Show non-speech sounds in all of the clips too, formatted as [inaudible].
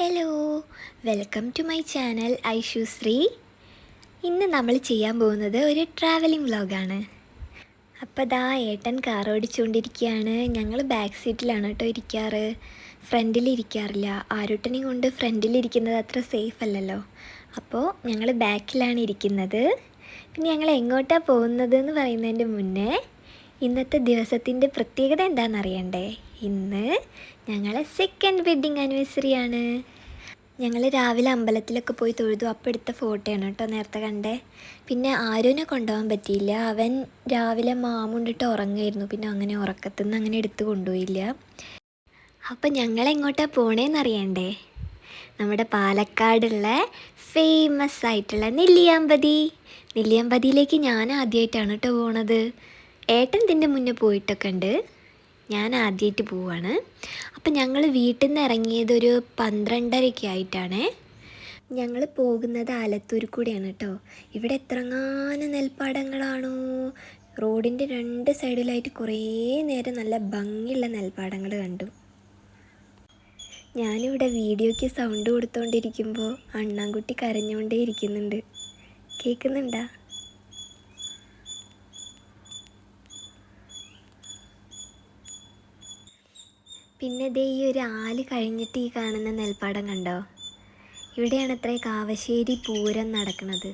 Hello welcome to my channel Aishu Sree ഇന്ന് നമ്മൾ ചെയ്യാൻ പോകുന്നത് ഒരു ട്രാവലിംഗ് വ്ലോഗാണ് അപ്പോൾ ദാ ഏട്ടൻ കാർ ഓടിച്ചുകൊണ്ടിരിക്കുകയാണ്. ഞങ്ങൾ ബാക്ക് സീറ്റിലാണ് കേട്ടോ ഇരിക്കാറ്. ഫ്രണ്ടിൽ ഇരിക്കാറില്ല. ആരുട്ടനെയും കൊണ്ട് ഫ്രണ്ടിലിരിക്കുന്നത് അത്ര സേഫ് അല്ലല്ലോ. അപ്പോൾ ഞങ്ങൾ ബാക്കിലാണ് ഇരിക്കുന്നത്. പിന്നെ ഞങ്ങൾ എങ്ങോട്ടാണ് പോകുന്നത് എന്ന് പറയുന്നതിന്റെ മുന്നേ ഇന്നത്തെ ദിവസത്തിന്റെ പ്രത്യേകത എന്താണെന്ന് അറിയണ്ടേ? ഇന്ന് ഞങ്ങളെ സെക്കൻഡ് വെഡ്ഡിങ് ആനിവേഴ്സറി ആണ്. ഞങ്ങൾ രാവിലെ അമ്പലത്തിലൊക്കെ പോയി തൊഴുതു. അപ്പോൾ എടുത്ത ഫോട്ടോയാണ് കേട്ടോ നേരത്തെ കണ്ടേ. പിന്നെ ആരോനെ കൊണ്ടുപോകാൻ പറ്റിയില്ല. അവൻ രാവിലെ മാമുണ്ടിട്ട് ഉറങ്ങായിരുന്നു. പിന്നെ അങ്ങനെ ഉറക്കത്തു നിന്ന് അങ്ങനെ എടുത്തു കൊണ്ടുപോയില്ല. അപ്പം ഞങ്ങൾ എങ്ങോട്ടാണ് പോണേന്നറിയണ്ടേ നമ്മുടെ പാലക്കാടുള്ള ഫേമസ് ആയിട്ടുള്ള നെല്ലിയാമ്പതി. നെല്ലിയാമ്പതിയിലേക്ക് ഞാൻ ആദ്യമായിട്ടാണ് കേട്ടോ പോണത്. ഏട്ടൻ ഇതിന്റെ മുന്നേ പോയിട്ടൊക്കെ ഉണ്ട്. ഞാൻ ആദ്യമായിട്ട് പോവാണ്. അപ്പം ഞങ്ങൾ വീട്ടിൽ നിന്ന് ഇറങ്ങിയത് ഒരു പന്ത്രണ്ടരയ്ക്ക് ആയിട്ടാണേ. ഞങ്ങൾ പോകുന്നത് ആലത്തൂർ കൂടിയാണ് കേട്ടോ ഇവിടെ എത്രങ്ങാനും നെൽപ്പാടങ്ങളാണോ? റോഡിന്റെ രണ്ട് സൈഡിലായിട്ട് കുറേ നേരം നല്ല ഭംഗിയുള്ള നെൽപ്പാടങ്ങൾ കണ്ടു. ഞാനിവിടെ വീഡിയോയ്ക്ക് സൗണ്ട് കൊടുത്തുകൊണ്ടിരിക്കുമ്പോൾ അണ്ണാൻകുട്ടി കരഞ്ഞുകൊണ്ടേ ഇരിക്കുന്നുണ്ട്. കേൾക്കുന്നുണ്ടാ പിന്നെ ദേ ഈ ഒരു ആൽ കഴിഞ്ഞിട്ട് ഈ കാണുന്ന നെൽപ്പാടം കണ്ടോ? ഇവിടെയാണ് അത്ര കാവശ്ശേരി പൂരം നടക്കുന്നത്.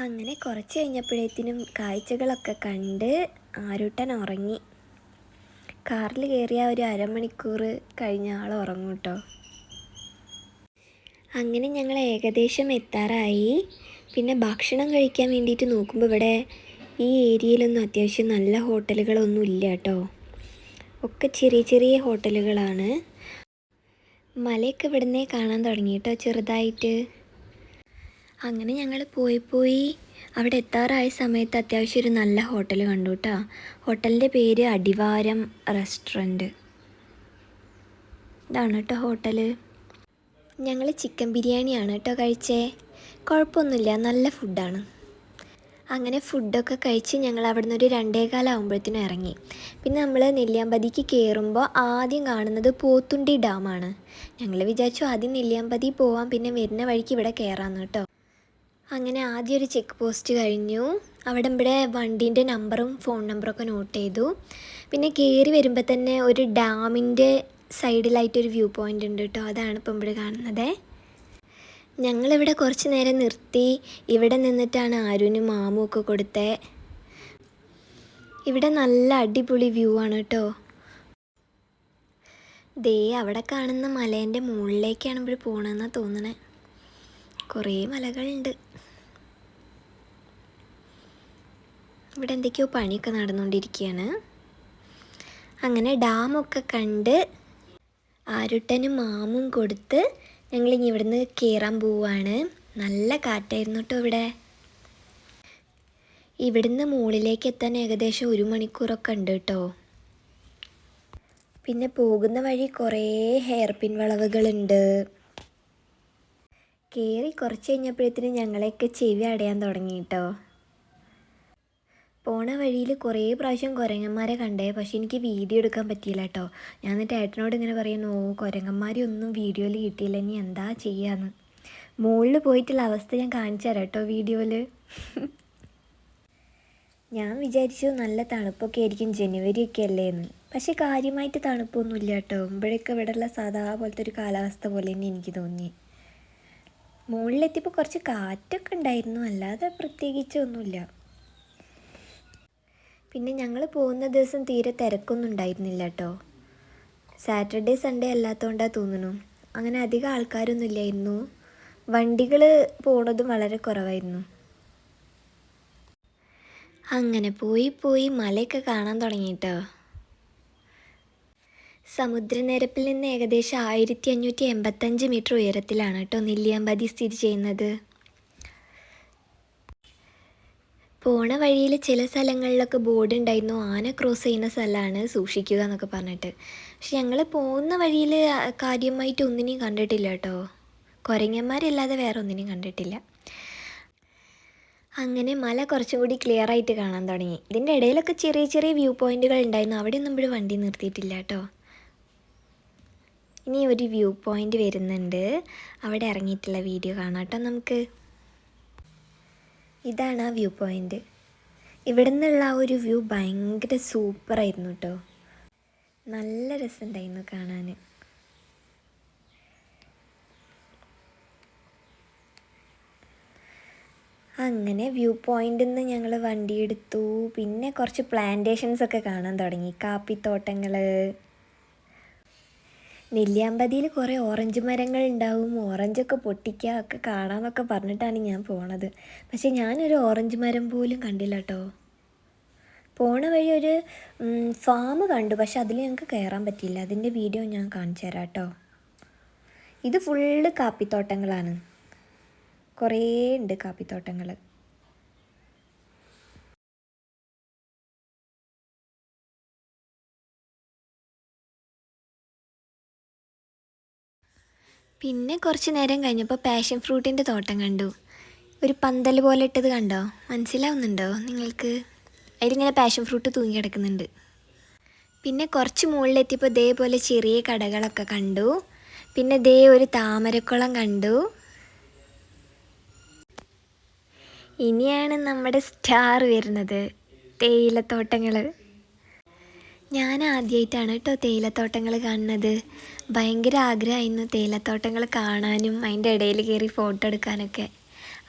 അങ്ങനെ കുറച്ച് കഴിഞ്ഞപ്പോഴേത്തിനും കാഴ്ചകളൊക്കെ കണ്ട് ആരുട്ടൻ ഉറങ്ങി. കാറിൽ കയറിയ ഒരു അരമണിക്കൂർ കഴിഞ്ഞ ആൾ ഉറങ്ങും കേട്ടോ. അങ്ങനെ ഞങ്ങൾ ഏകദേശം എത്താറായി. പിന്നെ ഭക്ഷണം കഴിക്കാൻ വേണ്ടിയിട്ട് നോക്കുമ്പോൾ ഇവിടെ ഈ ഏരിയയിലൊന്നും അത്യാവശ്യം നല്ല ഹോട്ടലുകളൊന്നും ഇല്ല കേട്ടോ. ഒക്കെ ചെറിയ ചെറിയ ഹോട്ടലുകളാണ്. മലയൊക്കെ ഇവിടുന്ന് കാണാൻ തുടങ്ങി കേട്ടോ ചെറുതായിട്ട്. അങ്ങനെ ഞങ്ങൾ പോയി പോയി അവിടെ എത്താറായ സമയത്ത് അത്യാവശ്യം ഒരു നല്ല ഹോട്ടൽ കണ്ടു കേട്ടോ. ഹോട്ടലിന്റെ പേര് അടിവാരം റെസ്റ്റോറന്റ്. ഇതാണ് കേട്ടോ ഹോട്ടൽ ഞങ്ങൾ ചിക്കൻ ബിരിയാണിയാണ് കേട്ടോ കഴിച്ചേ. കുഴപ്പമൊന്നുമില്ല നല്ല ഫുഡാണ് അങ്ങനെ ഫുഡൊക്കെ കഴിച്ച് ഞങ്ങൾ അവിടെ നിന്ന് ഒരു രണ്ടേകാലാകുമ്പോഴത്തേനും ഇറങ്ങി. പിന്നെ നമ്മൾ നെല്ലിയാമ്പതിക്ക് കയറുമ്പോൾ ആദ്യം കാണുന്നത് പോത്തുണ്ടി ഡാമാണ്. ഞങ്ങൾ വിചാരിച്ചു ആദ്യം നെല്ലിയാമ്പതി പോവാം പിന്നെ വരുന്ന വഴിക്ക് ഇവിടെ കയറാമെന്ന് കേട്ടോ. അങ്ങനെ ആദ്യം ഒരു ചെക്ക് പോസ്റ്റ് കഴിഞ്ഞു. അവിടെ ഇവിടെ വണ്ടീന്റെ നമ്പറും ഫോൺ നമ്പറൊക്കെ നോട്ട് ചെയ്തു. പിന്നെ കയറി വരുമ്പോൾ തന്നെ ഒരു ഡാമിന്റെ സൈഡിലായിട്ടൊരു വ്യൂ പോയിന്റ് ഉണ്ട് കേട്ടോ. അതാണ് ഇപ്പം ഇവിടെ കാണുന്നത്. ഞങ്ങളിവിടെ കുറച്ച് നേരം നിർത്തി. ഇവിടെ നിന്നിട്ടാണ് ആരുനും മാമു ഒക്കെ കൊടുത്തേ. ഇവിടെ നല്ല അടിപൊളി വ്യൂ ആണ് കേട്ടോ ദേ അവിടെ കാണുന്ന മലേന്റെ മുകളിലേക്കാണ് ഇവിടെ പോകണമെന്നാണ് തോന്നണേ. കുറേ മലകളുണ്ട്. ഇവിടെ എന്തൊക്കെയോ പണിയൊക്കെ നടന്നുകൊണ്ടിരിക്കുകയാണ് അങ്ങനെ ഡാമൊക്കെ കണ്ട് ആരുട്ടനും മാമും കൊടുത്ത് ഞങ്ങളിങ്ങി ഇവിടുന്ന് കയറാൻ പോവുകയാണ് നല്ല കാറ്റായിരുന്നു കേട്ടോ ഇവിടെ. ഇവിടുന്ന് മുകളിലേക്ക് എത്താൻ ഏകദേശം ഒരു മണിക്കൂറൊക്കെ ഉണ്ട് കേട്ടോ പിന്നെ പോകുന്ന വഴി കുറേ ഹെയർ പിൻ വളവുകളുണ്ട്. കയറി കുറച്ച് കഴിഞ്ഞപ്പോഴത്തേനും ഞങ്ങളെയൊക്കെ ചെവി അടയാൻ തുടങ്ങി കേട്ടോ പോണ വഴിയിൽ കുറേ പ്രാവശ്യം കുരങ്ങന്മാരെ കണ്ടേ പക്ഷെ എനിക്ക് വീഡിയോ എടുക്കാൻ പറ്റിയില്ല കേട്ടോ. ഞാൻ എന്നിട്ട് ഏട്ടനോട് ഇങ്ങനെ പറയുന്നു ഓ കുരങ്ങന്മാരെ ഒന്നും വീഡിയോയിൽ കിട്ടിയില്ല ഇനി എന്താ ചെയ്യാന്ന്? മുകളിൽ പോയിട്ടുള്ള അവസ്ഥ ഞാൻ കാണിച്ചു തരാം കേട്ടോ വീഡിയോയിൽ ഞാൻ വിചാരിച്ചു നല്ല തണുപ്പൊക്കെ ആയിരിക്കും ജനുവരി ഒക്കെ അല്ലേ എന്ന് പക്ഷെ കാര്യമായിട്ട് തണുപ്പൊന്നുമില്ല കേട്ടോ. ഇമ്പോഴൊക്കെ ഇവിടെയുള്ള സാധാ പോലത്തെ ഒരു കാലാവസ്ഥ പോലെ തന്നെ എനിക്ക് തോന്നി. മുകളിലെത്തിയപ്പോൾ കുറച്ച് കാറ്റൊക്കെ ഉണ്ടായിരുന്നു. അല്ലാതെ പ്രത്യേകിച്ചൊന്നുമില്ല പിന്നെ ഞങ്ങൾ പോകുന്ന ദിവസം തീരെ തിരക്കൊന്നും ഉണ്ടായിരുന്നില്ല കേട്ടോ സാറ്റർഡേ സൺഡേ അല്ലാത്തതുകൊണ്ടാണ് തോന്നുന്നു. അങ്ങനെ അധികം ആൾക്കാരൊന്നും ഇല്ലായിരുന്നു വണ്ടികൾ പോണതും വളരെ കുറവായിരുന്നു. അങ്ങനെ പോയി പോയി മലയൊക്കെ കാണാൻ തുടങ്ങിയിട്ടോ സമുദ്രനിരപ്പിൽ നിന്ന് ഏകദേശം ആയിരത്തി അഞ്ഞൂറ്റി എൺപത്തഞ്ച് മീറ്റർ ഉയരത്തിലാണ് കേട്ടോ നെല്ലിയാമ്പതി സ്ഥിതി ചെയ്യുന്നത്. പോണ വഴിയിൽ ചില സ്ഥലങ്ങളിലൊക്കെ ബോർഡ് ഉണ്ടായിരുന്നു ആന ക്രോസ് ചെയ്യുന്ന സ്ഥലമാണ് സൂക്ഷിക്കുക എന്നൊക്കെ പറഞ്ഞിട്ട്. പക്ഷെ ഞങ്ങൾ പോകുന്ന വഴിയിൽ കാര്യമായിട്ട് ഒന്നിനെയും കണ്ടിട്ടില്ല കേട്ടോ. കുരങ്ങന്മാരില്ലാതെ വേറെ ഒന്നിനെയും കണ്ടിട്ടില്ല. അങ്ങനെ മല കുറച്ചും കൂടി ക്ലിയർ ആയിട്ട് കാണാൻ തുടങ്ങി. ഇതിന്റെ ഇടയിലൊക്കെ ചെറിയ ചെറിയ വ്യൂ പോയിന്റുകൾ ഉണ്ടായിരുന്നു. അവിടെ ഒന്നും ഇവിടെ വണ്ടി നിർത്തിയിട്ടില്ല കേട്ടോ. ഇനി ഒരു വ്യൂ പോയിന്റ് വരുന്നുണ്ട്. അവിടെ ഇറങ്ങിയിട്ടുള്ള വീഡിയോ കാണാം കേട്ടോ നമുക്ക്. ഇതാണ് ആ വ്യൂ പോയിന്റ് ഇവിടെ നിന്നുള്ള ആ ഒരു വ്യൂ ഭയങ്കര സൂപ്പറായിരുന്നു കേട്ടോ നല്ല രസമുണ്ടായിരുന്നു കാണാൻ. അങ്ങനെ വ്യൂ പോയിന്റിൽ നിന്ന് ഞങ്ങൾ വണ്ടി എടുത്തു. പിന്നെ കുറച്ച് പ്ലാന്റേഷൻസ് ഒക്കെ കാണാൻ തുടങ്ങി. കാപ്പിത്തോട്ടങ്ങൾ നെല്ലിയാമ്പതിയിൽ കുറേ ഓറഞ്ച് മരങ്ങൾ ഉണ്ടാവും ഓറഞ്ചൊക്കെ പൊട്ടിക്കുക ഒക്കെ കാണാമെന്നൊക്കെ പറഞ്ഞിട്ടാണ് ഞാൻ പോണത്. പക്ഷേ ഞാനൊരു ഓറഞ്ച് മരം പോലും കണ്ടില്ല കേട്ടോ പോണ വഴി ഒരു ഫാം കണ്ടു. പക്ഷെ അതിൽ ഞങ്ങൾക്ക് കയറാൻ പറ്റിയില്ല. അതിന്റെ വീഡിയോ ഞാൻ കാണിച്ചു തരാം കേട്ടോ ഇത് ഫുള്ള് കാപ്പിത്തോട്ടങ്ങളാണ്. കുറേ ഉണ്ട് കാപ്പിത്തോട്ടങ്ങൾ പിന്നെ കുറച്ച് നേരം കഴിഞ്ഞപ്പോൾ പാഷൻ ഫ്രൂട്ടിന്റെ തോട്ടം കണ്ടു. ഒരു പന്തൽ പോലെ ഇട്ടത് കണ്ടോ? മനസ്സിലാവുന്നുണ്ടോ നിങ്ങൾക്ക്? അതിലിങ്ങനെ പാഷൻ ഫ്രൂട്ട് തൂങ്ങി കിടക്കുന്നുണ്ട്. പിന്നെ കുറച്ച് മുകളിലെത്തിയപ്പോൾ ഇതേപോലെ ചെറിയ കടകളൊക്കെ കണ്ടു. പിന്നെ ദേ ഒരു താമരക്കുളം കണ്ടു. ഇനിയാണ് നമ്മുടെ സ്റ്റാർ വരുന്നത്. തേയിലത്തോട്ടങ്ങൾ ഞാൻ ആദ്യമായിട്ടാണ് കേട്ടോ തേയിലത്തോട്ടങ്ങൾ കാണുന്നത്. ഭയങ്കര ആഗ്രഹമായിരുന്നു തേയിലത്തോട്ടങ്ങൾ കാണാനും അതിന്റെ ഇടയിൽ കയറി ഫോട്ടോ എടുക്കാനൊക്കെ.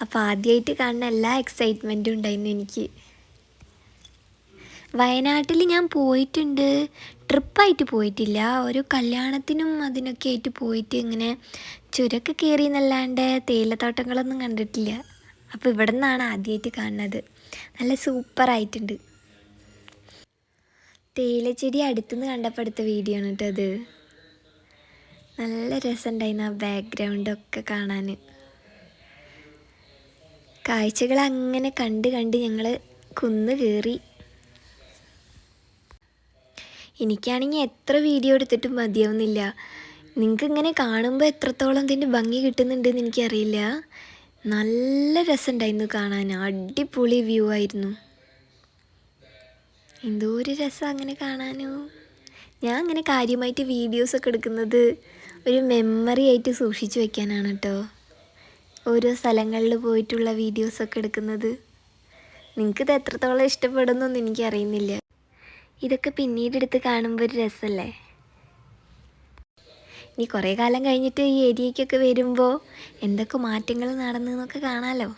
അപ്പോൾ ആദ്യമായിട്ട് കാണുന്ന എല്ലാ എക്സൈറ്റ്മെന്റും ഉണ്ടായിരുന്നു എനിക്ക്. വയനാട്ടിൽ ഞാൻ പോയിട്ടുണ്ട്. ട്രിപ്പായിട്ട് പോയിട്ടില്ല. ഒരു കല്യാണത്തിനും അതിനൊക്കെ ആയിട്ട് പോയിട്ട് ഇങ്ങനെ ചുരക്ക് കയറി എന്നല്ലാണ്ട് തേയിലത്തോട്ടങ്ങളൊന്നും കണ്ടിട്ടില്ല. അപ്പോൾ ഇവിടെ നിന്നാണ് ആദ്യമായിട്ട് കാണുന്നത്. നല്ല സൂപ്പറായിട്ടുണ്ട്. തേയിലച്ചെടി അടുത്തുനിന്ന് കണ്ടപ്പോൾ എടുത്ത വീഡിയോ ആണ് കേട്ടോ അത്. നല്ല രസമുണ്ടായിരുന്നു ആ ബാക്ക്ഗ്രൗണ്ടൊക്കെ കാണാൻ. കാഴ്ചകൾ അങ്ങനെ കണ്ട് കണ്ട് ഞങ്ങൾ കുന്ന് കയറി. എനിക്കാണെങ്കിൽ എത്ര വീഡിയോ എടുത്തിട്ടും മതിയാവുന്നില്ല. നിങ്ങൾക്ക് ഇങ്ങനെ കാണുമ്പോൾ എത്രത്തോളം ഇതിന്റെ ഭംഗി കിട്ടുന്നുണ്ടെന്ന് എനിക്കറിയില്ല. നല്ല രസമുണ്ടായിരുന്നു കാണാൻ. അടിപൊളി വ്യൂ ആയിരുന്നു. എന്തോ ഒരു രസം അങ്ങനെ കാണാനോ? ഞാൻ അങ്ങനെ കാര്യമായിട്ട് വീഡിയോസൊക്കെ എടുക്കുന്നത് ഒരു മെമ്മറി ആയിട്ട് സൂക്ഷിച്ചു വെക്കാനാണ് കേട്ടോ ഓരോ സ്ഥലങ്ങളിൽ പോയിട്ടുള്ള വീഡിയോസൊക്കെ എടുക്കുന്നത്. നിങ്ങൾക്കിത് എത്രത്തോളം ഇഷ്ടപ്പെടുന്നൊന്നും എനിക്കറിയുന്നില്ല. ഇതൊക്കെ പിന്നീട് എടുത്ത് കാണുമ്പോൾ ഒരു രസമല്ലേ ഇനി കുറേ കാലം കഴിഞ്ഞിട്ട് ഈ ഏരിയയ്ക്കൊക്കെ വരുമ്പോൾ എന്തൊക്കെ മാറ്റങ്ങൾ നടന്നു എന്നൊക്കെ കാണാമല്ലോ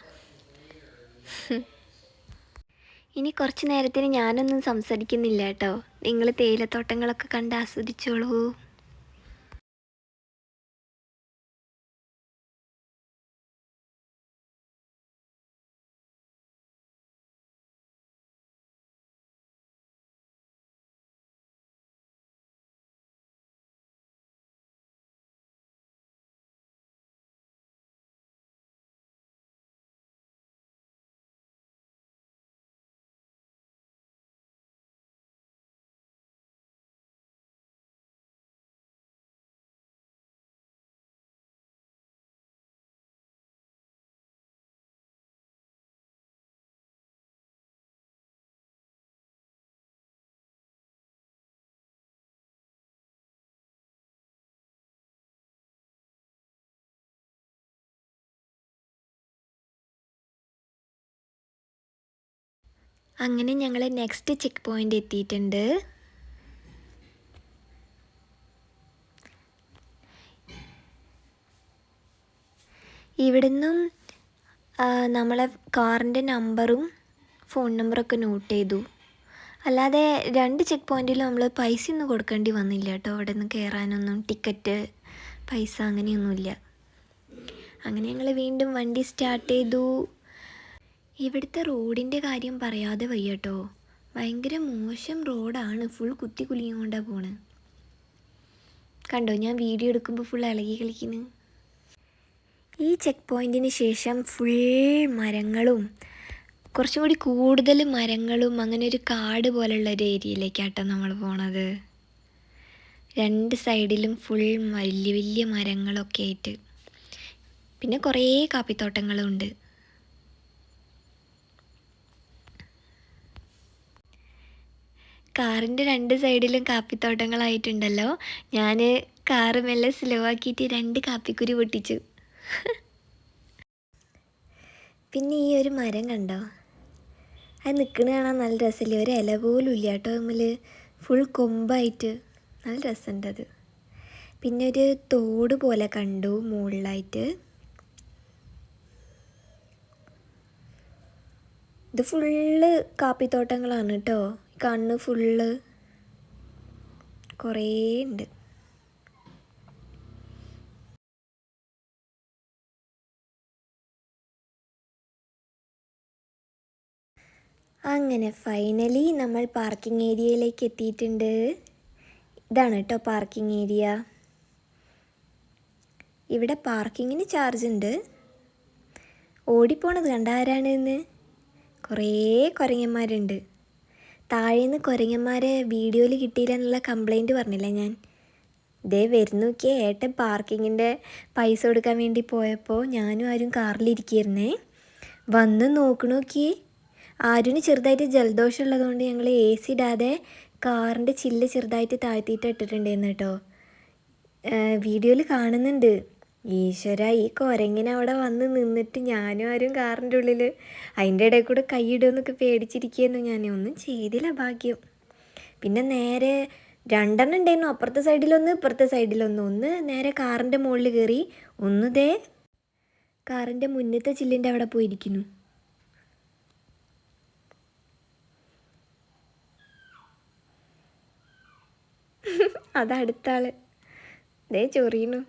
ഇനി കുറച്ച് നേരത്തിന് ഞാനൊന്നും സംസാരിക്കുന്നില്ല കേട്ടോ. നിങ്ങൾ തേയിലത്തോട്ടങ്ങളൊക്കെ കണ്ട് ആസ്വദിച്ചോളൂ. അങ്ങനെ ഞങ്ങൾ നെക്സ്റ്റ് ചെക്ക് പോയിന്റ് എത്തിയിട്ടുണ്ട്. ഇവിടുന്നും നമ്മളെ കാറിന്റെ നമ്പറും ഫോൺ നമ്പറൊക്കെ നോട്ട് ചെയ്തു. അല്ലാതെ രണ്ട് ചെക്ക് പോയിന്റിലും നമ്മൾ പൈസ ഒന്നും കൊടുക്കേണ്ടി വന്നില്ല കേട്ടോ. അവിടെ നിന്ന് കയറാനൊന്നും ടിക്കറ്റ് പൈസ അങ്ങനെയൊന്നുമില്ല. അങ്ങനെ ഞങ്ങൾ വീണ്ടും വണ്ടി സ്റ്റാർട്ട് ചെയ്തു. ഇവിടുത്തെ റോഡിന്റെ കാര്യം പറയാതെ വയ്യട്ടോ. ഭയങ്കര മോശം റോഡാണ്. ഫുൾ കുത്തി കുലുങ്ങി കൊണ്ടാണ് പോണ്. കണ്ടോ ഞാൻ വീഡിയോ എടുക്കുമ്പോൾ ഫുൾ ഇളകി കളിക്കുന്നു. ഈ ചെക്ക് പോയിന്റിന് ശേഷം ഫുൾ മരങ്ങളും കുറച്ചും കൂടി കൂടുതൽ മരങ്ങളും അങ്ങനെ ഒരു കാട് പോലുള്ള ഒരു ഏരിയയിലേക്കാട്ടോ നമ്മൾ പോണത്. രണ്ട് സൈഡിലും ഫുൾ വലിയ വലിയ മരങ്ങളൊക്കെ ആയിട്ട്. പിന്നെ കുറേ കാപ്പിത്തോട്ടങ്ങളും കാറിന്റെ രണ്ട് സൈഡിലും കാപ്പിത്തോട്ടങ്ങളായിട്ടുണ്ടല്ലോ. ഞാൻ കാറ് മെല്ലെ സ്ലോ ആക്കിയിട്ട് രണ്ട് കാപ്പിക്കുരി പൊട്ടിച്ചു. [laughs] പിന്നെ ഈ ഒരു മരം കണ്ടോ? അത് നിൽക്കണ കാണാൻ നല്ല രസമില്ലേ? ഒരു ഇല പോലും ഇല്ല കേട്ടോ നമ്മൾ ഫുൾ കൊമ്പായിട്ട്. നല്ല രസമുണ്ട് അത്. പിന്നെ ഒരു തോട് പോലെ കണ്ടു മുകളിലായിട്ട്. ഇത് ഫുള്ള് കാപ്പിത്തോട്ടങ്ങളാണ് കേട്ടോ. കണ്ണ് ഫുള്ള് കുറേ ഉണ്ട് അങ്ങനെ ഫൈനലി നമ്മൾ പാർക്കിംഗ് ഏരിയയിലേക്ക് എത്തിയിട്ടുണ്ട്. ഇതാണ് കേട്ടോ പാർക്കിംഗ് ഏരിയ ഇവിടെ പാർക്കിങ്ങിന് ചാർജ് ഉണ്ട് ഓടിപ്പോണത് കണ്ട ആരാണ് എന്ന് കുറേ കുരങ്ങന്മാരുണ്ട്. താഴേന്ന് കുരങ്ങന്മാരെ വീഡിയോയിൽ കിട്ടിയില്ല എന്നുള്ള കംപ്ലൈന്റ് പറഞ്ഞില്ല ഞാൻ? ദേ വരുന്നോക്കിയേ ഏട്ടൻ പാർക്കിങ്ങിന്റെ പൈസ കൊടുക്കാൻ വേണ്ടി പോയപ്പോൾ ഞാനും ആരും കാറിലിരിക്കുന്നേ വന്ന് നോക്കണോക്കി ആരും ചെറുതായിട്ട് ജലദോഷം ഉള്ളതുകൊണ്ട് ഞങ്ങൾ എ സി ഇടാതെ കാറിന്റെ ചില്ല് ചെറുതായിട്ട് താഴ്ത്തിയിട്ട് ഇട്ടിട്ടുണ്ടായിരുന്നു കേട്ടോ. വീഡിയോയിൽ കാണുന്നുണ്ട്. ഈശ്വര ഈ കൊരങ്ങിനെ അവിടെ വന്ന് നിന്നിട്ട് ഞാനും ആരും കാറിന്റെ ഉള്ളിൽ അതിന്റെ ഇടയിൽ കൂടെ കൈയിടുമെന്നൊക്കെ പേടിച്ചിരിക്കുന്നു ഞാൻ. ഒന്നും ചെയ്തില്ല ഭാഗ്യം. പിന്നെ നേരെ രണ്ടെണ്ണം ഉണ്ടായിരുന്നു. അപ്പുറത്തെ സൈഡിലൊന്ന് ഇപ്പുറത്തെ സൈഡിലൊന്ന് ഒന്ന്. നേരെ കാറിന്റെ മുകളിൽ കയറി ഒന്ന് ദേ കാറിന്റെ മുന്നത്തെ ചില്ലിന്റെ അവിടെ പോയിരിക്കുന്നു. [laughs] അതടുത്താൾ ദേ ചൊറിയണു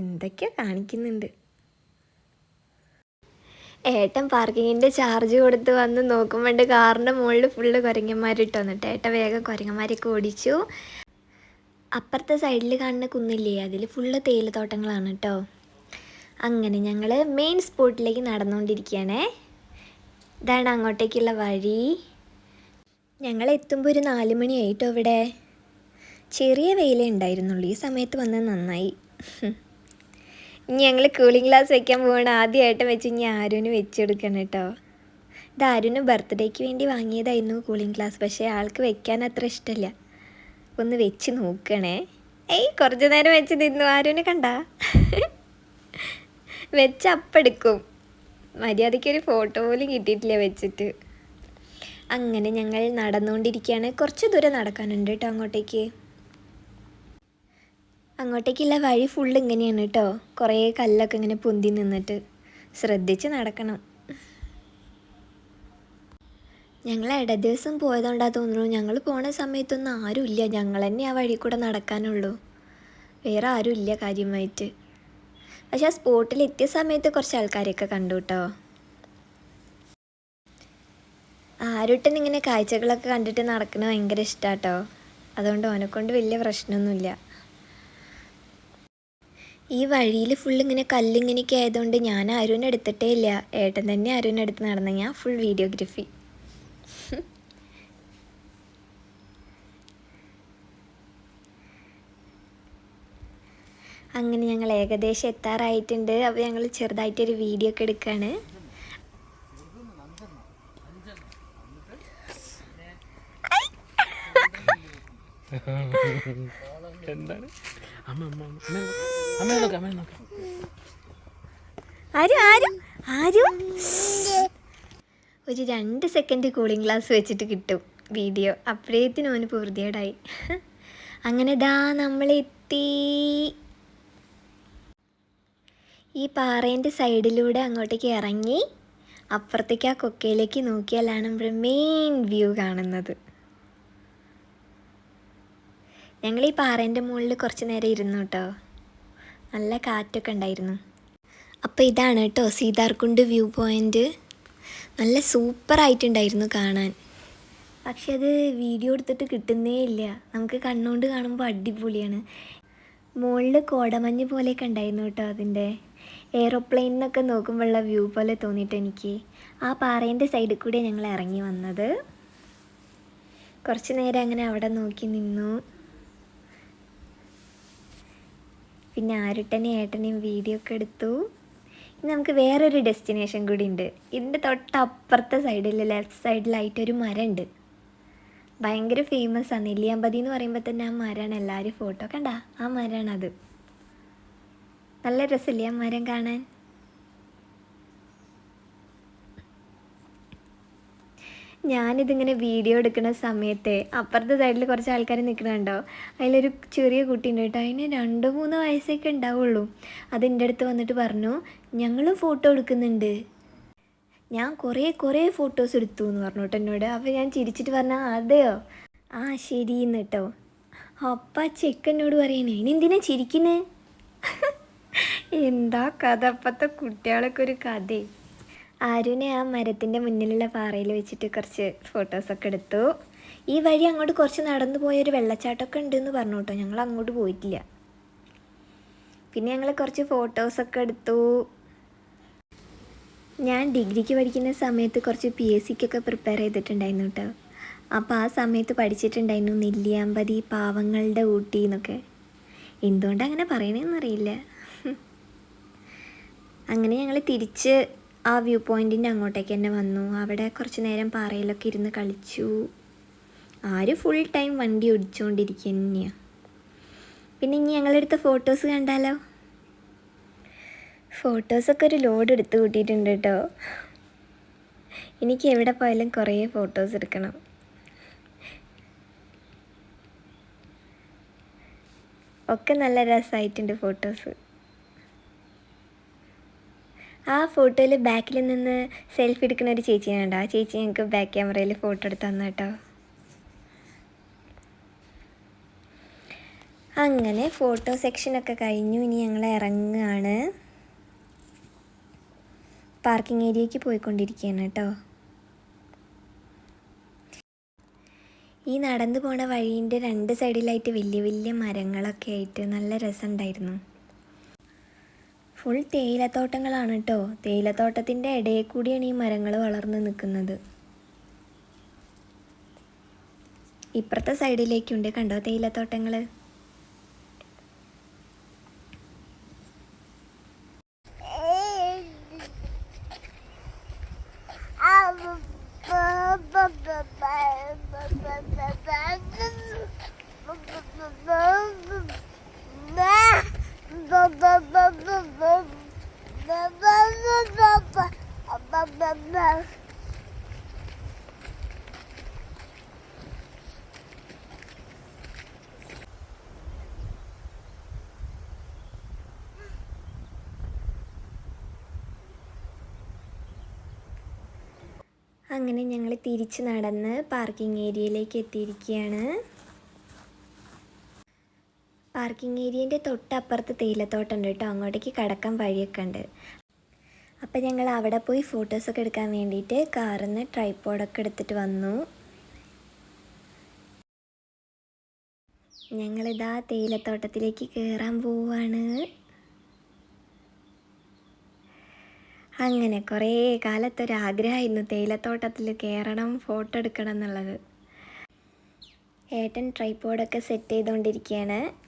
എന്തൊക്കെയാ കാണിക്കുന്നുണ്ട്? ഏട്ടൻ പാർക്കിങ്ങിന്റെ ചാർജ് കൊടുത്ത് വന്ന് നോക്കുമ്പോണ്ട് കാറിന്റെ മുകളിൽ ഫുള്ള് കുരങ്ങന്മാരിട്ട് വന്നിട്ട് ഏട്ടൻ വേഗം കുരങ്ങന്മാരൊക്കെ ഓടിച്ചു. അപ്പുറത്തെ സൈഡിൽ കാണുന്ന കുന്നില്ലേ അതിൽ ഫുള്ള് തേയിലത്തോട്ടങ്ങളാണ് കേട്ടോ. അങ്ങനെ ഞങ്ങൾ മെയിൻ സ്പോട്ടിലേക്ക് നടന്നുകൊണ്ടിരിക്കുകയാണേ. ഇതാണ് അങ്ങോട്ടേക്കുള്ള വഴി. ഞങ്ങൾ എത്തുമ്പോൾ ഒരു നാല് മണിയായിട്ടോ ഇവിടെ? ചെറിയ വെയിലേ ഉണ്ടായിരുന്നുള്ളൂ ഈ സമയത്ത് വന്നത് നന്നായി. ഇനി ഞങ്ങൾ കൂളിംഗ് ഗ്ലാസ് വെക്കാൻ പോകണം ആദ്യമായിട്ട് വെച്ച് ഇനി ആരുവിന് വെച്ചെടുക്കണം കേട്ടോ. ഇത് ആരുവിന് ബർത്ത്ഡേക്ക് വേണ്ടി വാങ്ങിയതായിരുന്നു കൂളിംഗ് ഗ്ലാസ് പക്ഷേ ആൾക്ക് വെക്കാൻ അത്ര ഇഷ്ടമല്ല ഒന്ന് വെച്ച് നോക്കണേ. ഏയ് കുറച്ച് നേരം വെച്ച് തിന്നു ആരുവിനെ കണ്ട? വെച്ച് അപ്പെടുക്കും. മര്യാദയ്ക്ക് ഒരു ഫോട്ടോ പോലും കിട്ടിയിട്ടില്ല വെച്ചിട്ട്. അങ്ങനെ ഞങ്ങൾ നടന്നുകൊണ്ടിരിക്കുകയാണ്. കുറച്ച് ദൂരം നടക്കാനുണ്ട് കേട്ടോ അങ്ങോട്ടേക്ക്. അങ്ങോട്ടേക്കുള്ള വഴി ഫുൾ ഇങ്ങനെയാണ് കേട്ടോ കുറേ കല്ലൊക്കെ ഇങ്ങനെ പൊന്തി നിന്നിട്ട് ശ്രദ്ധിച്ച് നടക്കണം. ഞങ്ങൾ ഇട ദിവസം പോയതുകൊണ്ടാ തോന്നുന്നു. ഞങ്ങൾ പോണ സമയത്തൊന്നും ആരുമില്ല ഞങ്ങൾ തന്നെ ആ വഴി കൂടെ നടക്കാനുള്ളൂ. വേറെ ആരുമില്ല കാര്യമായിട്ട്. പക്ഷെ ആ സ്പോട്ടിൽ എത്തിയ സമയത്ത് കുറച്ച് ആൾക്കാരെയൊക്കെ കണ്ടു കേട്ടോ ആരുട്ടൻ ഇങ്ങനെ കാഴ്ചകളൊക്കെ കണ്ടിട്ട് നടക്കുന്നത് ഭയങ്കര ഇഷ്ടാട്ടോ അതുകൊണ്ട് ഓനെക്കൊണ്ട് വലിയ പ്രശ്നമൊന്നുമില്ല. ഈ വഴിയിൽ ഫുൾ ഇങ്ങനെ കല്ലിങ്ങനെയൊക്കെ ആയതുകൊണ്ട് ഞാൻ ആരുവിനെ എടുത്തിട്ടേ ഇല്ല. ഏട്ടൻ തന്നെ ആരുവിനെ എടുത്ത് നടന്ന ഞാൻ ഫുൾ വീഡിയോഗ്രഫി അങ്ങനെ ഞങ്ങൾ ഏകദേശം എത്താറായിട്ടുണ്ട്. അപ്പോൾ ഞങ്ങൾ ചെറുതായിട്ടൊരു വീഡിയോ ഒക്കെ എടുക്കുകയാണ് എന്താണ്? അമ്മ അമ്മ. ആരും ആരും? ആരും? ഒരു രണ്ട് സെക്കൻഡ് കൂളിംഗ് ഗ്ലാസ് വെച്ചിട്ട് കിട്ടും വീഡിയോ അപ്പോഴേത്തിനും അവന് പൂർത്തിയേടായി അങ്ങനെ ദാ നമ്മളെത്തി. ഈ പാറേന്റെ സൈഡിലൂടെ അങ്ങോട്ടേക്ക് ഇറങ്ങി അപ്പുറത്തേക്ക് ആ കൊക്കയിലേക്ക് നോക്കിയാലാണ് നമ്മുടെ മെയിൻ വ്യൂ കാണുന്നത്. ഞങ്ങൾ ഈ പാറേന്റെ മുകളിൽ കുറച്ച് നേരം ഇരുന്നു കേട്ടോ. നല്ല കാറ്റൊക്കെ ഉണ്ടായിരുന്നു. അപ്പോൾ ഇതാണ് കേട്ടോ സീതാർകുണ്ട് വ്യൂ പോയിന്റ് നല്ല സൂപ്പറായിട്ടുണ്ടായിരുന്നു കാണാൻ. പക്ഷെ അത് വീഡിയോ എടുത്തിട്ട് കിട്ടുന്നേ ഇല്ല. നമുക്ക് കണ്ണുകൊണ്ട് കാണുമ്പോൾ അടിപൊളിയാണ്. മുകളിൽ കോടമഞ്ഞ് പോലെയൊക്കെ ഉണ്ടായിരുന്നു കേട്ടോ അതിന്റെ എയ്റോപ്ലെയിനിന്നൊക്കെ നോക്കുമ്പോഴുള്ള വ്യൂ പോലെ തോന്നിയിട്ട് എനിക്ക്. ആ പാറേന്റെ സൈഡിൽ കൂടെ ഞങ്ങൾ ഇറങ്ങി വന്നത്. കുറച്ച് നേരം അങ്ങനെ അവിടെ നോക്കി നിന്നു. പിന്നെ ആരുട്ടനെ ഏട്ടനെയും വീഡിയോ ഒക്കെ എടുത്തു. ഇനി നമുക്ക് വേറൊരു ഡെസ്റ്റിനേഷൻ കൂടി ഉണ്ട്. ഇതിന്റെ തൊട്ടപ്പുറത്തെ സൈഡിൽ ലെഫ്റ്റ് സൈഡിലായിട്ട് ഒരു മരം ഉണ്ട് ഭയങ്കര ഫേമസ് ആണ് നെല്ലിയാമ്പതി എന്ന് പറയുമ്പോൾ തന്നെ ആ മരമാണ് എല്ലാവരും ഫോട്ടോ കണ്ട? ആ മരമാണത് നല്ല രസമില്ലേ ആ മരം കാണാൻ? ഞാനിതിങ്ങനെ വീഡിയോ എടുക്കുന്ന സമയത്തെ അപ്പുറത്തെ സൈഡിൽ കുറച്ച് ആൾക്കാർ നിൽക്കുന്നുണ്ടോ? അതിലൊരു ചെറിയ കുട്ടി ഉണ്ട് കേട്ടോ. അതിന് രണ്ട് മൂന്ന് വയസ്സൊക്കെ ഉണ്ടാവുള്ളൂ. അത് എന്റെ അടുത്ത് വന്നിട്ട് പറഞ്ഞു ഞങ്ങളും ഫോട്ടോ എടുക്കുന്നുണ്ട്. ഞാൻ കുറേ കുറേ ഫോട്ടോസ് എടുത്തു എന്ന് പറഞ്ഞു കേട്ടോ എന്നോട്. അപ്പോൾ ഞാൻ ചിരിച്ചിട്ട് പറഞ്ഞാൽ അതെയോ? ആ ശരി എന്ന് കേട്ടോ. അപ്പം ആ ചെക്കനോട് പറയണേ ഇനി എന്തിനാ ചിരിക്കുന്നേ? [laughs] എന്താ കഥ. അപ്പത്തെ കുട്ടികളൊക്കെ ഒരു കഥയും ആരുനെ ആ മരത്തിന്റെ മുന്നിലുള്ള പാറയിൽ വെച്ചിട്ട് കുറച്ച് ഫോട്ടോസൊക്കെ എടുത്തു. ഈ വഴി അങ്ങോട്ട് കുറച്ച് നടന്നു പോയൊരു വെള്ളച്ചാട്ടമൊക്കെ ഉണ്ടെന്ന് പറഞ്ഞു കേട്ടോ. ഞങ്ങൾ അങ്ങോട്ട് പോയിട്ടില്ല. പിന്നെ ഞങ്ങൾ കുറച്ച് ഫോട്ടോസൊക്കെ എടുത്തു. ഞാൻ ഡിഗ്രിക്ക് പഠിക്കുന്ന സമയത്ത് കുറച്ച് പി എസ് സിക്കൊക്കെ പ്രിപ്പയർ ചെയ്തിട്ടുണ്ടായിരുന്നു കേട്ടോ. അപ്പോൾ ആ സമയത്ത് പഠിച്ചിട്ടുണ്ടായിരുന്നു നെല്ലിയാമ്പതി പാവങ്ങളുടെ ഊട്ടി എന്നൊക്കെ. എന്തുകൊണ്ടാണ് അങ്ങനെ പറയണതെന്നറിയില്ല [laughs] അങ്ങനെ ഞങ്ങൾ തിരിച്ച് ആ വ്യൂ പോയിന്റിന്റെ അങ്ങോട്ടേക്ക് തന്നെ വന്നു. അവിടെ കുറച്ച് നേരം പാറയിലൊക്കെ ഇരുന്ന് കളിച്ചു. ആര് ഫുൾ ടൈം വണ്ടി ഓടിച്ചുകൊണ്ടിരിക്കുക തന്നെയാണ് പിന്നെ ഇനി ഞങ്ങളെടുത്ത ഫോട്ടോസ് കണ്ടാലോ? ഫോട്ടോസൊക്കെ ഒരു ലോഡ് എടുത്ത് കൂട്ടിയിട്ടുണ്ട് കേട്ടോ എനിക്ക് എവിടെ പോയാലും കുറേ ഫോട്ടോസ് എടുക്കണം. ഒക്കെ നല്ല രസമായിട്ടുണ്ട് ഫോട്ടോസ് ആ ഫോട്ടോയിൽ ബാക്കിൽ നിന്ന് സെൽഫി എടുക്കുന്ന ഒരു ചേച്ചിയാണ് ആ ചേച്ചി ഞങ്ങൾക്ക് ബാക്ക് ക്യാമറയിൽ ഫോട്ടോ എടുത്ത് തന്നു കേട്ടോ. അങ്ങനെ ഫോട്ടോ സെക്ഷനൊക്കെ കഴിഞ്ഞു. ഇനി ഞങ്ങൾ ഇറങ്ങുകയാണ്. പാർക്കിംഗ് ഏരിയയ്ക്ക് പോയിക്കൊണ്ടിരിക്കുകയാണ് കേട്ടോ. ഈ നടന്നു പോണ വഴീന്റെ രണ്ട് സൈഡിലായിട്ട് വലിയ വലിയ മരങ്ങളൊക്കെ ആയിട്ട് നല്ല രസമുണ്ടായിരുന്നു. ഫുൾ തേയിലത്തോട്ടങ്ങളാണ് കേട്ടോ തേയിലത്തോട്ടത്തിന്റെ ഇടയിൽ കൂടിയാണ് ഈ മരങ്ങൾ വളർന്ന് നിൽക്കുന്നത്. ഇപ്പുറത്തെ സൈഡിലേക്കുണ്ട് കണ്ടോ തേയിലത്തോട്ടങ്ങൾ അങ്ങനെ ഞങ്ങൾ തിരിച്ച് നടന്ന് പാർക്കിംഗ് ഏരിയയിലേക്ക് എത്തിയിരിക്കുകയാണ്. പാർക്കിംഗ് ഏരിയന്റെ തൊട്ടപ്പുറത്ത് തേയിലത്തോട്ടം ഉണ്ട് കേട്ടോ. അങ്ങോട്ടേക്ക് കടക്കാൻ വഴിയൊക്കെ ഉണ്ട്. അപ്പോൾ ഞങ്ങൾ അവിടെ പോയി ഫോട്ടോസൊക്കെ എടുക്കാൻ വേണ്ടിയിട്ട് കാറിൽ നിന്ന് ട്രൈപ്പോഡൊക്കെ എടുത്തിട്ട് വന്നു. ഞങ്ങളിതാ തേയിലത്തോട്ടത്തിലേക്ക് കയറാൻ പോവാണ്. അങ്ങനെ കുറേ കാലത്തൊരാഗ്രഹമായിരുന്നു തേയിലത്തോട്ടത്തിൽ കയറണം ഫോട്ടോ എടുക്കണം എന്നുള്ളത്. ഏട്ടൻ ട്രൈപ്പോഡൊക്കെ സെറ്റ് ചെയ്തുകൊണ്ടിരിക്കുകയാണ്.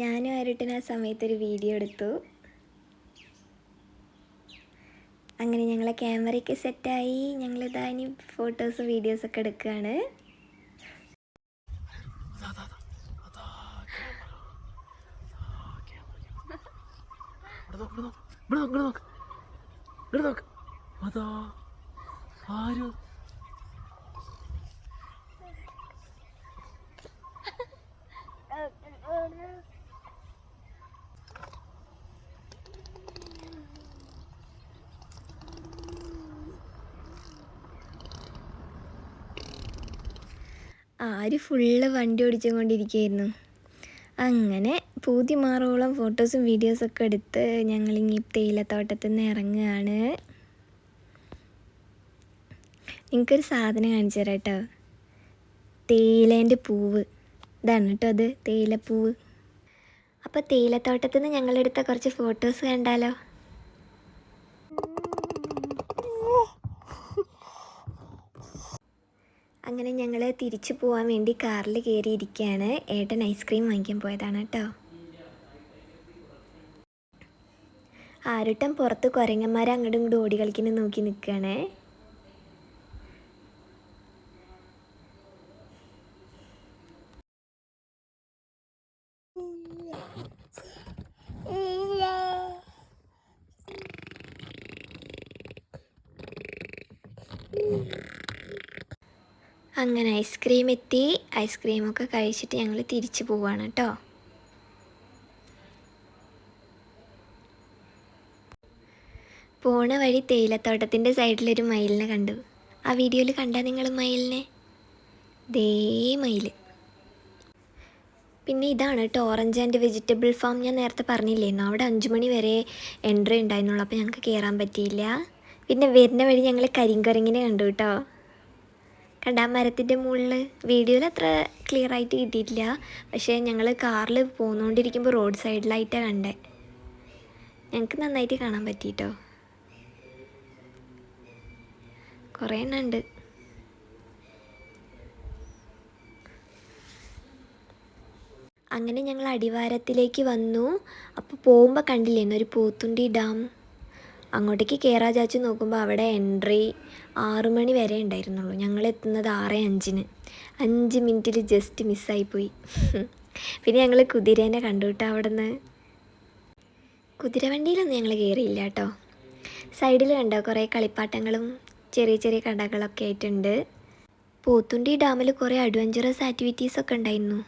ഞാനും ആരുട്ടിന് ആ സമയത്തൊരു വീഡിയോ എടുത്തു. അങ്ങനെ ഞങ്ങളെ ക്യാമറയൊക്കെ സെറ്റായി ഞങ്ങളിതാ ഇനി ഫോട്ടോസും വീഡിയോസൊക്കെ എടുക്കുകയാണ് ആരും നോക്ക് ഇവിടെ നോക്ക് ഇവിടെ നോക്ക് അതാ ആര് ഫുള്ള് വണ്ടി ഓടിച്ചുകൊണ്ടിരിക്കുകയായിരുന്നു അങ്ങനെ പൂതി മാറോളം ഫോട്ടോസും വീഡിയോസൊക്കെ എടുത്ത് ഞങ്ങളിങ്ങി തേയിലത്തോട്ടത്തിൽ നിന്ന് ഇറങ്ങുകയാണ്. നിങ്ങൾക്കൊരു സാധനം കാണിച്ചു തരാം കേട്ടോ. തേയിലേന്റെ പൂവ്. ഇതാണ് കേട്ടോ അത് തേയിലപ്പൂവ്. അപ്പോൾ തേയിലത്തോട്ടത്തിൽ നിന്ന് ഞങ്ങളെടുത്ത കുറച്ച് ഫോട്ടോസ് കണ്ടാലോ? അങ്ങനെ ഞങ്ങൾ തിരിച്ചു പോകാൻ വേണ്ടി കാറിൽ കയറിയിരിക്കുകയാണ് ഏട്ടൻ ഐസ്ക്രീം വാങ്ങിക്കാൻ പോയതാണ് കേട്ടോ. ആരുട്ടൻ പുറത്ത് കുരങ്ങന്മാരെ അങ്ങോട്ടും ഇങ്ങോട്ടും ഓടി കളിക്കുന്നത് നോക്കി നിൽക്കുകയാണ് അങ്ങനെ ഐസ്ക്രീം എത്തി ഐസ്ക്രീമൊക്കെ കഴിച്ചിട്ട് ഞങ്ങൾ തിരിച്ചു പോവാണ് കേട്ടോ പോണ വഴി തേയിലത്തോട്ടത്തിന്റെ സൈഡിലൊരു മയിലിനെ കണ്ടു. ആ വീഡിയോയിൽ കണ്ടാ നിങ്ങൾ മയിലിനെ? ദേ മയിൽ പിന്നെ ഇതാണ് കേട്ടോ ഓറഞ്ച് ആൻഡ് വെജിറ്റബിൾ ഫാം ഞാൻ നേരത്തെ പറഞ്ഞില്ലായിരുന്നു അവിടെ അഞ്ചു മണി വരെ എൻട്രി ഉണ്ടായിരുന്നുള്ളൂ അപ്പോൾ ഞങ്ങൾക്ക് കയറാൻ പറ്റിയില്ല. പിന്നെ വരുന്ന വഴി ഞങ്ങൾ കരിങ്കുരങ്ങിനെ കണ്ടു കേട്ടോ കണ്ട മരത്തിന്റെ മുകളിൽ വീഡിയോയിൽ അത്ര ക്ലിയർ ആയിട്ട് കിട്ടിയിട്ടില്ല. പക്ഷേ ഞങ്ങൾ കാറിൽ പോന്നുകൊണ്ടിരിക്കുമ്പോൾ റോഡ് സൈഡിലായിട്ടാണ് കണ്ടേ. ഞങ്ങൾക്ക് നന്നായിട്ട് കാണാൻ പറ്റിയിട്ടോ കുറേ എണ്ണം ഉണ്ട്. അങ്ങനെ ഞങ്ങൾ അടിവാരത്തിലേക്ക് വന്നു. അപ്പോൾ പോകുമ്പോൾ കണ്ടില്ലേന്ന് ഒരു പോത്തുണ്ടി ഡാം. അങ്ങോട്ടേക്ക് കയറാ ചാച്ചു നോക്കുമ്പോൾ അവിടെ എൻട്രി ആറു മണി വരെ ഉണ്ടായിരുന്നുള്ളൂ. ഞങ്ങൾ എത്തുന്നത് ആറ് അഞ്ചിന്. അഞ്ച് മിനിറ്റിൽ ജസ്റ്റ് മിസ്സായിപ്പോയി പിന്നെ ഞങ്ങൾ കുതിരേനെ കണ്ടു കേട്ടോ അവിടെ നിന്ന് കുതിരവണ്ടിയിലൊന്നും ഞങ്ങൾ കയറിയില്ല കേട്ടോ സൈഡിൽ കണ്ടോ കുറേ കളിപ്പാട്ടങ്ങളും ചെറിയ ചെറിയ കടകളൊക്കെ ആയിട്ടുണ്ട്. പോത്തുണ്ടി ഡാമിൽ കുറേ അഡ്വഞ്ചറസ് ആക്ടിവിറ്റീസ് ഒക്കെ ഉണ്ടായിരുന്നു.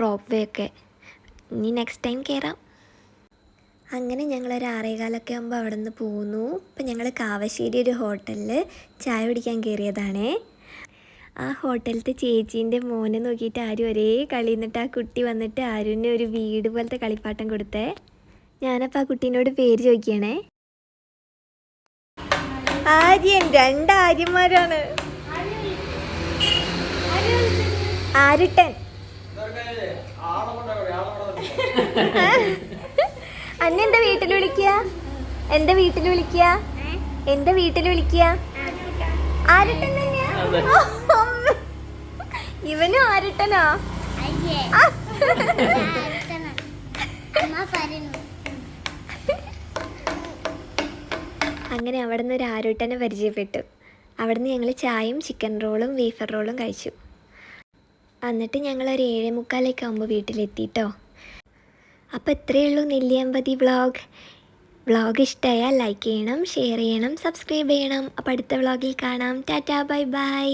റോപ്പ് വേ ഒക്കെ. ഇനി നെക്സ്റ്റ് ടൈം കയറാം അങ്ങനെ ഞങ്ങളൊരു ആറേകാലൊക്കെ ആകുമ്പോൾ അവിടെ നിന്ന് പോന്നു. ഇപ്പം ഞങ്ങൾ കാവശ്ശേരി ഒരു ഹോട്ടലിൽ ചായ കുടിക്കാൻ കയറിയതാണേ ആ ഹോട്ടലിലത്തെ ചേച്ചീന്റെ മോനെ നോക്കിയിട്ട് ആരും ഒരേ കളി എന്നിട്ട് ആ കുട്ടി വന്നിട്ട് ആരുവിന് ഒരു വീട് പോലത്തെ കളിപ്പാട്ടം കൊടുത്തേ. ഞാനപ്പോൾ ആ കുട്ടീനോട് പേര് ചോദിക്കണേ. ആര്യൻ രണ്ട് ആര്യന്മാരാണ്. ആരുട്ടൻ. അന്നെ എന്താ വീട്ടിൽ വിളിക്ക എന്റെ വീട്ടിൽ വിളിക്കുക? എന്റെ വീട്ടിൽ വിളിക്കുക? ആരട്ടൻ തന്നെയാ? ഇവനും ആരട്ടനോ. അങ്ങനെ അവിടെ നിന്ന് ഒരു ആരോട്ടനെ പരിചയപ്പെട്ടു. അവിടുന്ന് ഞങ്ങൾ ചായയും ചിക്കൻ റോളും ബീഫർ റോളും കഴിച്ചു. എന്നിട്ട് ഞങ്ങൾ ഒരു ഏഴേ മുക്കാലൊക്കെ ആകുമ്പോൾ വീട്ടിലെത്തിട്ടോ. അപ്പോൾ ഇത്രയേ ഉള്ളൂ നെല്ലിയമ്പതി വ്ളോഗ് വ്ളോഗ് ഇഷ്ടമായാൽ ലൈക്ക് ചെയ്യണം ഷെയർ ചെയ്യണം സബ്സ്ക്രൈബ് ചെയ്യണം. അപ്പോൾ അടുത്ത വ്ളോഗിൽ കാണാം. Tata bye bye